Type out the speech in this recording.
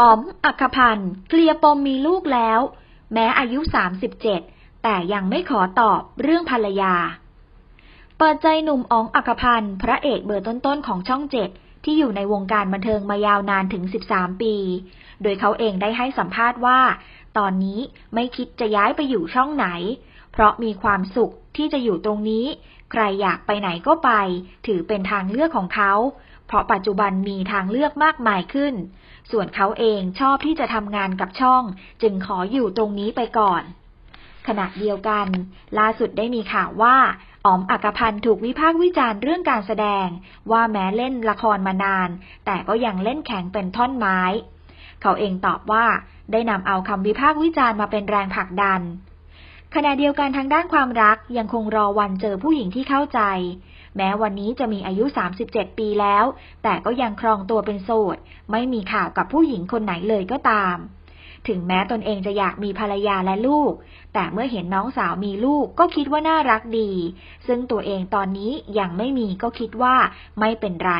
อ๋อม อัคพันธ์เคลียร์ปมมีลูกแล้ว แม้อายุ 37 แต่ยังไม่ขอตอบเรื่องภรรยา เปิดใจหนุ่มอ๋องอัคพันธ์พระเอกเบอร์ต้นๆของช่องเจ็ดที่อยู่ในวงการบันเทิงมายาวนานถึง 13 ปี โดยเขาเองได้ให้สัมภาษณ์ว่า ตอนนี้ไม่คิดจะย้ายไปอยู่ช่องไหน เพราะมีความสุขที่จะอยู่ตรงนี้ ใครอยากไปไหนก็ไป ถือเป็นทางเลือกของเขา เพราะปัจจุบันมีทางเลือกมากมายขึ้น ส่วนเขาเองชอบที่จะทำงานกับช่อง จึงขออยู่ตรงนี้ไปก่อน ขณะเดียวกัน ล่าสุดได้มีข่าวว่าอ๋อมอักพันธ์ถูกวิพากษ์วิจารณ์เรื่องการแสดง ว่าแม้เล่นละครมานาน แต่ก็ยังเล่นแข็งเป็นท่อนไม้ เขาเองตอบว่า ได้นำเอาคำวิพากษ์วิจารณ์มาเป็นแรงผลักดัน ขณะเดียวกันทางด้านความรักยังคงรอวันเจอผู้หญิงที่เข้าใจ แม้วันนี้จะมีอายุ 37 ปีแล้ว แต่ก็ยังครองตัวเป็นโสด ไม่มีข่าวกับผู้หญิงคนไหนเลยก็ตาม ถึงแม้ตนเองจะอยากมีภรรยาและลูก แต่เมื่อเห็นน้องสาวมีลูกก็คิดว่าน่ารักดี ซึ่งตัวเองตอนนี้ยังไม่มีก็คิดว่าไม่เป็นไร